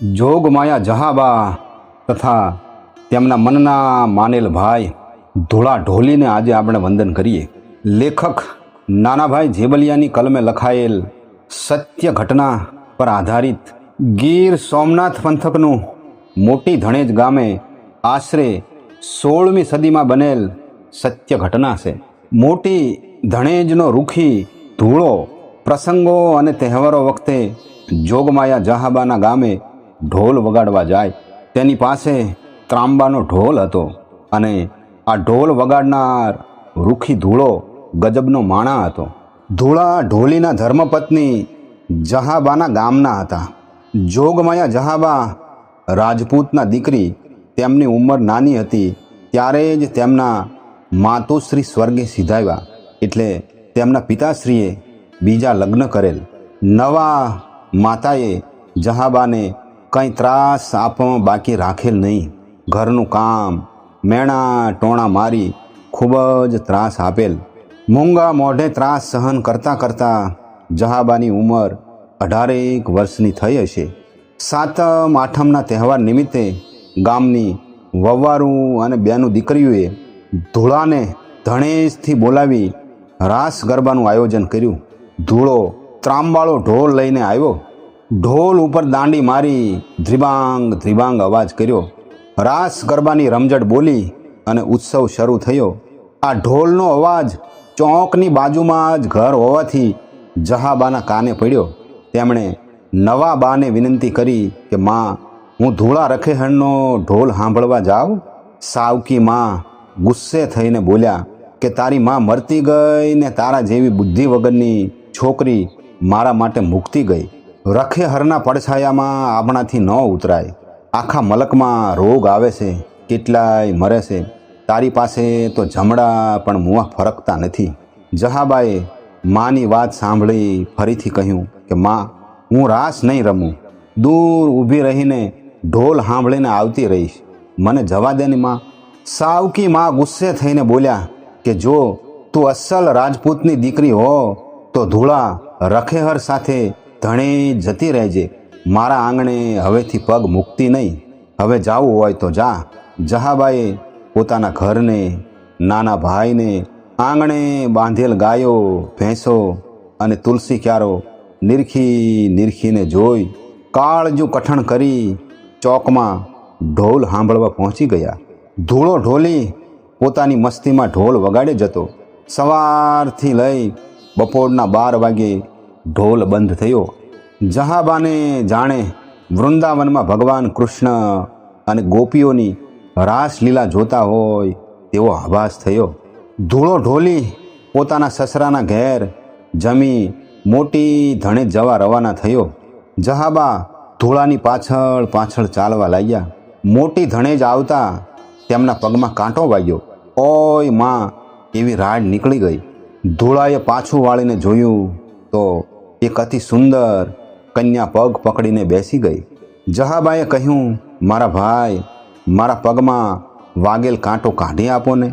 જોગમાયા જહાબા તથા તેમના મનના માનેલ ભાઈ ધોળા ઢોલીને આજે આપણે વંદન કરીએ. લેખક નાનાભાઈ જેબલિયાની કલમે લખાયેલ સત્ય ઘટના પર આધારિત ગીર સોમનાથ પંથકનું મોટી ધણેજ ગામે આશરે સોળમી સદીમાં બનેલ સત્ય ઘટના છે. મોટી ધણેજનો રૂખી ધૂળો પ્રસંગો અને તહેવારો વખતે જોગમાયા જહાબાના ગામે ઢોલ વગાડવા જાય. તેની પાસે ત્રાંબાનો ઢોલ હતો અને આ ઢોલ વગાડનાર રૂખી ધૂળો ગજબનો માણા હતો. ધૂળા ઢોલીના ધર્મપત્ની જહાબાના ગામના હતા. જોગમાયા જહાબા રાજપૂતના દીકરી, તેમની ઉંમર નાની હતી, ત્યારે જ તેમના માતુશ્રી સ્વર્ગે સિધાવ્યા, એટલે તેમના પિતાશ્રીએ બીજા લગ્ન કરેલ. નવા માતાએ જહાબાને કંઈ ત્રાસ આપવામાં બાકી રાખેલ નહીં. ઘરનું કામ, મેણા ટોણા મારી ખૂબ જ ત્રાસ આપેલ. મૂંગા મોઢે ત્રાસ સહન કરતાં કરતાં જહાબાની ઉંમર અઢારેક વર્ષની થઈ હશે. સાતમ, આઠમના તહેવાર નિમિત્તે ગામની વવ્વારું અને બેનું દીકરીઓએ ધૂળાને ધણેશથી બોલાવી રાસ ગરબાનું આયોજન કર્યું. ધૂળો, ત્રાંબાળો ઢોલ લઈને આવ્યો. ઢોલ ઉપર દાંડી મારી ધ્રિબાંગ ધ્રિબાંગ અવાજ કર્યો. રાસ ગરબાની રમઝટ બોલી અને ઉત્સવ શરૂ થયો. આ ઢોલનો અવાજ ચોકની બાજુમાં જ ઘર હોવાથી જહાબાના કાને પડ્યો. તેમણે નવા બાને વિનંતી કરી કે, માં, હું ધૂળા રખેહણનો ઢોલ સાંભળવા જાઉં? સાવકી માં ગુસ્સે થઈને બોલ્યા કે, તારી માં મરતી ગઈ ને તારા જેવી બુદ્ધિ વગરની છોકરી મારા માટે મૂકતી ગઈ. રખેહરના પડછાયામાં આપણાથી ન ઉતરાય. આખા મલકમાં રોગ આવે છે, કેટલાય મરે છે. તારી પાસે તો જમડા પણ મુવા ફરકતા નથી. જહાબાએ માની વાત સાંભળી ફરીથી કહ્યું કે, માં, હું રાસ નહીં રમું. દૂર ઊભી રહીને ઢોલ સાંભળીને આવતી રહીશ. મને જવા દે ને, માં. સાવકી માં ગુસ્સે થઈને બોલ્યા કે, જો તું અસલ રાજપૂતની દીકરી હો, તો ધૂળા રખેહર સાથે ધણી જતી રહેજે. મારા આંગણે હવેથી પગ મૂકતી નહીં. હવે જાવું હોય તો જા. જહાબાએ પોતાના ઘરને, નાના ભાઈને આંગણે બાંધેલ ગાયો ભેંસો અને તુલસી ક્યારો નિરખી નિરખીને જોઈ કાળજું કઠણ કરી ચોકમાં ઢોલ સાંભળવા પહોંચી ગયા. ધૂળો ઢોલી પોતાની મસ્તીમાં ઢોલ વગાડે જતો. સવારથી લઈ બપોરના બાર વાગે ઢોલ બંધ થયો. જહાબાને જાણે વૃંદાવનમાં ભગવાન કૃષ્ણ અને ગોપીઓની રાસલીલા જોતા હોય તેવો આભાસ થયો. ધૂળો ઢોલી પોતાના સસરાના ઘેર જમી મોટી ધણે જવા રવાના થયો. જહાબા ધૂળાની પાછળ પાછળ ચાલવા લાગ્યા. મોટી ધણે જ આવતા તેમના પગમાં કાંટો વાગ્યો. ઓયમાં, એવી રાડ નીકળી ગઈ. ધૂળાએ પાછું વાળીને જોયું તો એક અતિ સુંદર કન્યા પગ પકડીને બેસી ગઈ. જહાબાએ કહ્યું, મારા ભાઈ, મારા પગમાં વાગેલ કાંટો કાઢી આપો ને.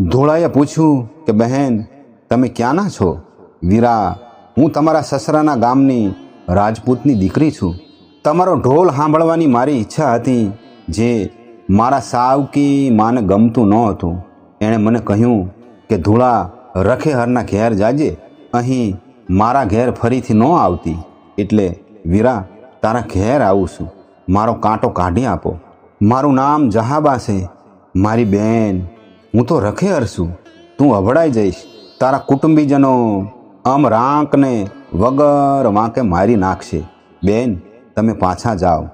ધૂળાએ પૂછ્યું કે, બહેન, તમે ક્યાંના છો? વીરા, હું તમારા સસરાના ગામની રાજપૂતની દીકરી છું. તમારો ઢોલ સાંભળવાની મારી ઈચ્છા હતી જે મારા સાવકી માને ગમતું ન હતું. એણે મને કહ્યું કે, ધૂળા, રખેહરના ઘેર જાજે. અહીં મારા ઘેર ફરીથી ન આવતી. એટલે, વીરા, તારા ઘેર આવું છું. મારો કાંટો કાઢી આપો. મારું નામ જહાબા છે. મારી બેન, હું તો રખે છું. તું અભડાઈ જઈશ. તારા કુટુંબીજનો આમ રાંકને વગર વાંકે મારી નાખશે. બેન, તમે પાછા જાઓ.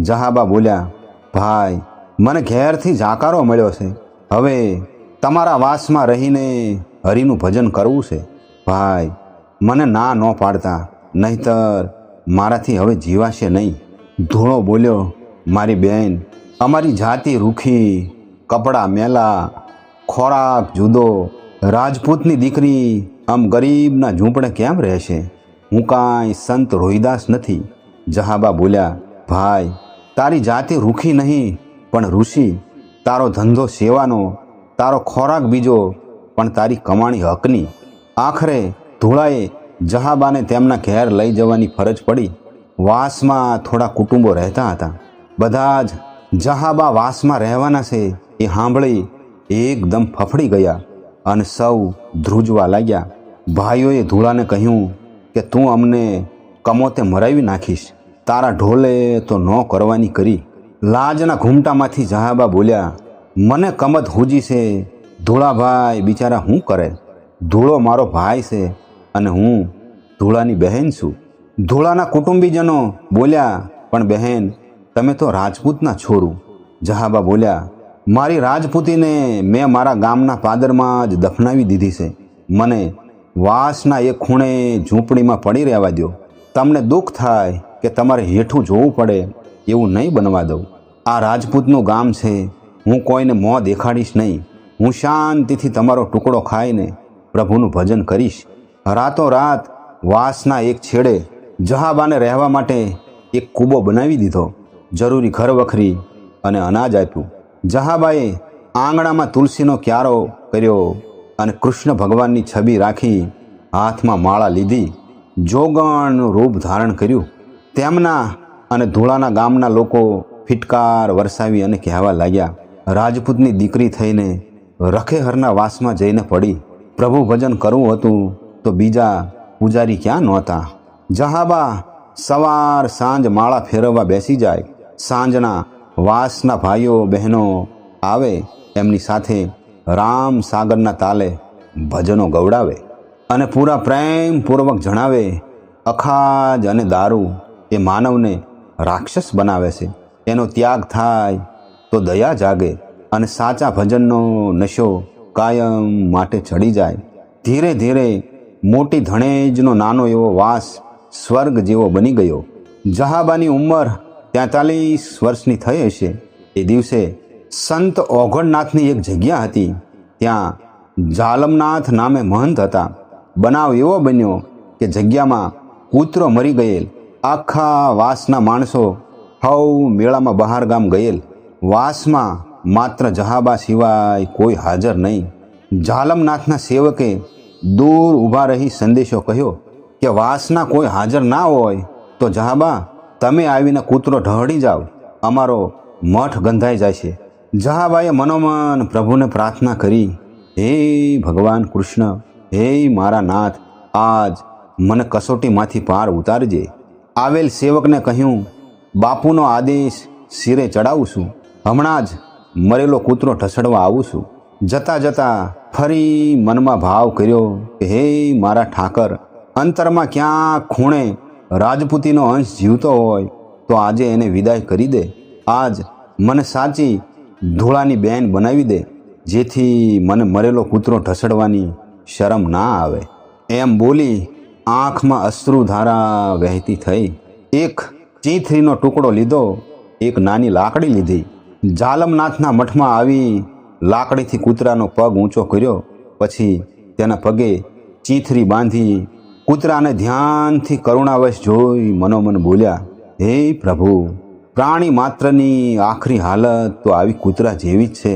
જહાબા બોલ્યા, ભાઈ, મને ઘેરથી જાકારો મળ્યો છે. હવે તમારા વાસમાં રહીને હરિનું ભજન કરવું છે. ભાઈ મને ના ન પાડતા. નહીતર મારાથી હવે જીવાશે નહીં. ધૂળો બોલ્યો, મારી બેન, અમારી જાતિ રૂખી, કપડાં મેલા, ખોરાક જુદો. રાજપૂતની દીકરી આમ ગરીબના ઝૂંપડે કેમ રહેશે? હું કાંઈ સંત રોહિદાસ નથી. જહાબા બોલ્યા, ભાઈ, તારી જાતિ રૂખી નહીં, પણ ઋષિ. તારો ધંધો સેવાનો, તારો ખોરાક બીજો, પણ તારી કમાણી હકની. આખરે ધૂળાએ જહાબાને તેમના ઘેર લઈ જવાની ફરજ પડી. વાસમાં થોડા કુટુંબો રહેતા હતા. બધા જ જહાબા વાસમાં રહેવાના છે એ સાંભળી એકદમ ફફડી ગયા અને સૌ ધ્રુજવા લાગ્યા. ભાઈઓએ ધૂળાને કહ્યું કે, તું અમને કમોતે મરાવી નાખીશ. તારા ઢોલે તો ન કરવાની કરી. લાજના ઘૂમટામાંથી જહાબા બોલ્યા, મને કમત હુજી છે. ધૂળાભાઈ બિચારા શું કરે? ધૂળો મારો ભાઈ છે. અને હું ધૂળાની બહેન છું. ધૂળાના કુટુંબીજનો બોલ્યા, પણ બહેન, તમે તો રાજપૂતના છોરું. જહાબા બોલ્યા, મારી રાજપૂતીને મેં મારા ગામના પાદરમાં જ દફનાવી દીધી છે. મને વાસના એક ખૂણે ઝૂંપડીમાં પડી રહેવા દો તમને દુઃખ થાય કે તમારે હેઠું જોવું પડે એવું નહીં બનવા દઉં. આ રાજપૂતનું ગામ છે. હું કોઈને મોં દેખાડીશ નહીં. હું શાંતિથી તમારો ટુકડો ખાઈને પ્રભુનું ભજન કરીશ. રાતોરાત વાસના એક છેડે જહાબાને રહેવા માટે એક કૂબો બનાવી દીધો. જરૂરી ઘર વખરી અને અનાજ આપ્યું. જહાબાએ આંગણામાં તુલસીનો ક્યારો કર્યો અને કૃષ્ણ ભગવાનની છબી રાખી હાથમાં માળા લીધી. જોગણનું રૂપ ધારણ કર્યું. તેમના અને ધૂળાના ગામના લોકો ફિટકાર વરસાવી અને કહેવા લાગ્યા, રાજપૂતની દીકરી થઈને રખેહરના વાસમાં જઈને પડી. પ્રભુ ભજન કરવું હતું તો બીજા પૂજારી ક્યાં નહોતા? જહાબા સવાર સાંજ માળા ફેરવવા બેસી જાય. સાંજના વાસના ભાઈઓ, બહેનો આવે, એમની સાથે રામ સાગરના તાલે ભજનો ગવડાવે અને પૂરા પ્રેમપૂર્વક જણાવે, અખાજ અને દારૂ એ માનવને રાક્ષસ બનાવે છે. એનો ત્યાગ થાય તો દયા જાગે અને સાચા ભજનનો નશો કાયમ માટે ચડી જાય. ધીરે ધીરે મોટી ધણેજનો નાનો એવો વાસ સ્વર્ગ જેવો બની ગયો. જહાબાની ઉંમર તેતાલીસ વર્ષની થઈ હશે. એ દિવસે સંત ઓઘડનાથની એક જગ્યા હતી. ત્યાં જાલમનાથ નામે મહંત હતા. બનાવ એવો બન્યો કે જગ્યામાં કૂતરો મરી ગયેલ. આખા વાસના માણસો હવ મેળામાં બહાર ગામ ગયેલ. વાસમાં માત્ર જહાબા સિવાય કોઈ હાજર નહીં. જાલમનાથના સેવકે દૂર ઊભા રહી સંદેશો કહ્યો કે વાસના કોઈ હાજર ના હોય તો જહાબા, તમે આવીને કૂતરો ઢહળી જાઓ. અમારો મઠ ગંધાઈ જાય છે જહાબાએ મનોમન પ્રભુને પ્રાર્થના કરી, હે ભગવાન કૃષ્ણ, હે મારા નાથ, આજ મને કસોટીમાંથી પાર ઉતારજે. આવેલ સેવકને કહ્યું, બાપુનો આદેશ શિરે ચડાવું છું. હમણાં જ મરેલો કૂતરો ઢસડવા આવું છું. જતા જતા ફરી મનમાં ભાવ કર્યો કે, હે મારા ઠાકર, અંતરમાં ક્યાં ખૂણે રાજપૂતીનો અંશ જીવતો હોય, તો આજે એને વિદાય કરી દે. આજ મને સાચી ધૂળાની બેન બનાવી દે, જેથી મને મરેલો કૂતરો ઢસડવાની શરમ ના આવે. એમ બોલી આંખમાં અશ્રુધારા વહેતી થઈ. એક ચીથરીનો ટુકડો લીધો, એક નાની લાકડી લીધી. જાલમનાથના મઠમાં આવી લાકડીથી કૂતરાનો પગ ઊંચો કર્યો, પછી તેના પગે ચીથરી બાંધી કૂતરાને ધ્યાનથી કરુણાવશ જોઈ મનોમન બોલ્યા, હે પ્રભુ, પ્રાણી માત્રની આખરી હાલત તો આવી કૂતરા જેવી જ છે.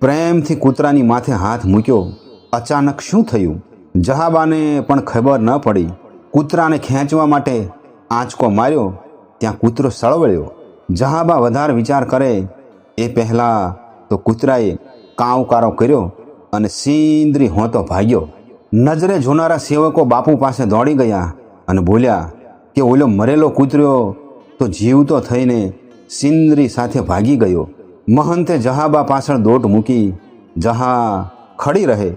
પ્રેમથી કૂતરાની માથે હાથ મૂક્યો. અચાનક શું થયું? જહાબાને પણ ખબર ન પડી. કૂતરાને ખેંચવા માટે આંચકો માર્યો. ત્યાં કૂતરો સળવળ્યો. જહાબા વધારે વિચાર કરે, એ પહેલાં તો કૂતરાએ કાંવકારો કર્યો અને સિંદરી હોતો ભાગ્યો. નજરે જોનારા સેવકો બાપુ પાસે દોડી ગયા અને બોલ્યા, કે ઓલો મરેલો કૂતર્યો તો જીવતો થઈને સિંદરી સાથે ભાગી ગયો. મહંતે જહાબા પાછળ દોટ મૂકી, જહા, ખડી રહે.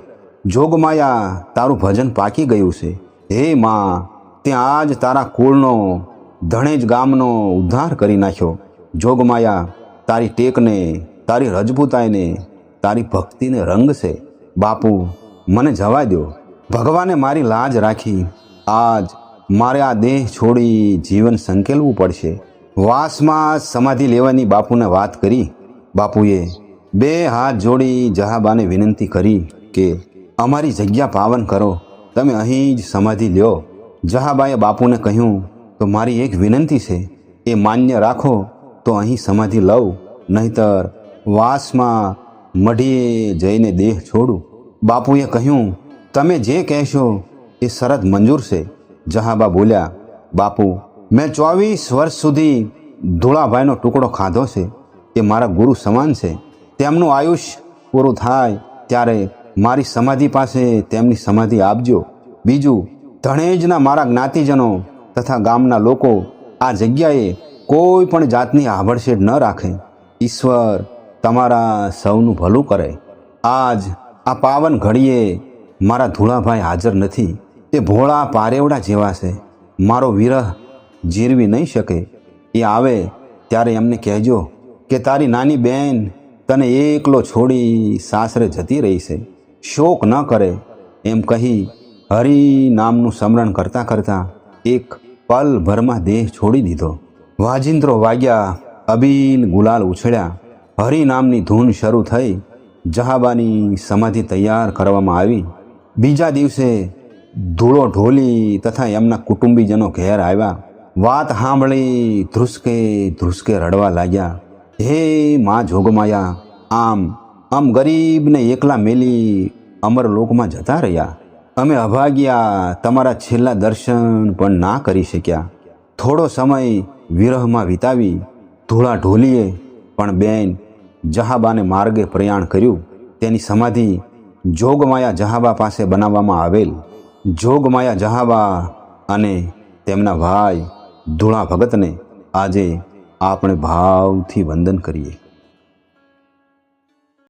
જોગમાયા તારું ભજન પાકી ગયું છે. હે માં તે આજ તારા કુળનો, ધણેજ ગામનો ઉદ્ધાર કરી નાખ્યો. જોગમાયા તારી ટેકને, તારી રજપૂતાઈને તારી ભક્તિને રંગ છે. બાપુ, મને જવા દો ભગવાને મારી લાજ રાખી. આજ મારે આ દેહ છોડી જીવન સંકેલવું પડશે. વાસમાં સમાધિ લેવાની બાપુને વાત કરી. બાપુએ બે હાથ જોડી જહાબાને વિનંતી કરી કે, અમારી જગ્યા પાવન કરો. તમે અહીં જ સમાધિ લ્યો. જહાબાએ બાપુને કહ્યું, તો મારી એક વિનંતી છે. એ માન્ય રાખો તો અહીં સમાધિ લઉં. નહીતર વાસમાં મઢીએ જઈને દેહ છોડું. બાપુએ કહ્યું, તમે જે કહેશો એ શરત મંજૂર છે. જહાબા બોલ્યા, બાપુ, મેં ચોવીસ વર્ષ સુધી ધૂળાભાઈનો ટુકડો ખાધો છે. એ મારા ગુરુ સમાન છે. તેમનું આયુષ્ય પૂરું થાય ત્યારે મારી સમાધિ પાસે તેમની સમાધિ આપજો. બીજું, ધણેજના મારા જ્ઞાતિજનો તથા ગામના લોકો આ જગ્યાએ કોઈ પણ જાતની આભડશેડ ન રાખે. ઈશ્વર તમારા સૌનું ભલું કરે. આજ આ પાવન ઘડીએ મારા ધૂળાભાઈ હાજર નથી. એ ભોળા પારેવડા જેવા છે. મારો વિરહ જીરવી નહીં શકે. એ આવે ત્યારે એમને કહેજો કે તારી નાની બેન તને એકલો છોડી સાસરે જતી રહી છે. શોક ન કરે. એમ કહી હરિ નામનું સ્મરણ કરતાં કરતાં એક પલભરમાં દેહ છોડી દીધો. વાજિંત્રો વાગ્યા અબીલ ગુલાલ ઉછળ્યા. હરિ નામની ધૂન શરૂ થઈ જહાબાની સમાધિ તૈયાર કરવામાં આવી. બીજા દિવસે ધૂળો ઢોલી તથા એમના કુટુંબીજનો ઘેર આવ્યા. વાત સાંભળી ધ્રુસકે ધ્રુસકે રડવા લાગ્યા. હે મા જોગમાયા, આમ આમ ગરીબને એકલા મેલી અમરલોકમાં જતા રહ્યા. અમે અભાગ્યા તમારા છેલ્લા દર્શન પણ ના કરી શક્યા. થોડો સમય વિરહમાં વિતાવી ધૂળા ઢોલીએ, પણ બેન જહાબાને માર્ગે પ્રયાણ કર્યું, તેની સમાધિ જોગમાયા જહાબા પાસે બનાવવામાં આવેલ. જોગમાયા જહાબા અને તેમના ભાઈ ધૂળા ભગતને આજે આપણે ભાવથી વંદન કરીએ.